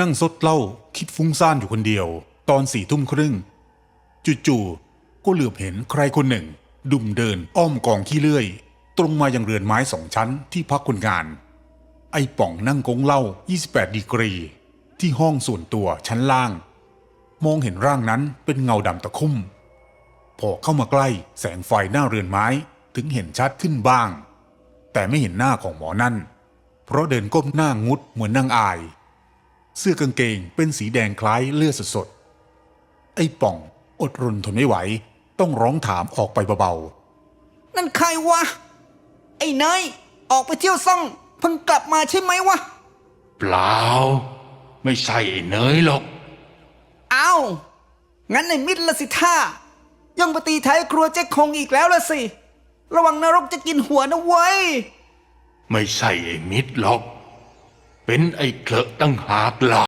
นั่งซดเหล้าคิดฟุ้งซ่านอยู่คนเดียว ตอนสี่ทุ่มครึ่ง จู่ๆก็เหลือบเห็นใครคนหนึ่ง ดุมเดินอ้อมกองขี้เลื่อย ตรงมายังเรือนไม้สองชั้นที่พักคนงาน ไอ้ป่องนั่งกงเหล้า28 ดีกรี ที่ห้องส่วนตัวชั้นล่าง มองเห็นร่างนั้นเป็นเงาดำตะคุ่ม พอเข้ามาใกล้แสงไฟหน้าเรือนไม้ถึงเห็นชัดขึ้นบ้าง แต่ไม่เห็นหน้าของหมอนั่น เพราะเดินก้มหน้างุดเหมือนนางอาย เสื้อกางเกงเป็นสีแดงคล้ายเลือดสดๆ ไอ้ป่องอดรนทนไม่ไหว ต้องร้องถามออกไปเบานั่นใครวะ ไอ้เนยออกไปเที่ยวซ่องเพิ่งกลับมาใช่ไหมวะ เปล่า ไม่ใช่ไอ้เนยหรอก อ้าว งั้นไอ้มิดละสิท่าย่องไปตีท้ายครัวเจ๊คงอีกแล้วละสิ ระวังนรกจะกินหัวนะเว้ย ไม่ใช่ไอ้มิดหรอก เป็นไอ้เคลอะตั้งหากล่ะ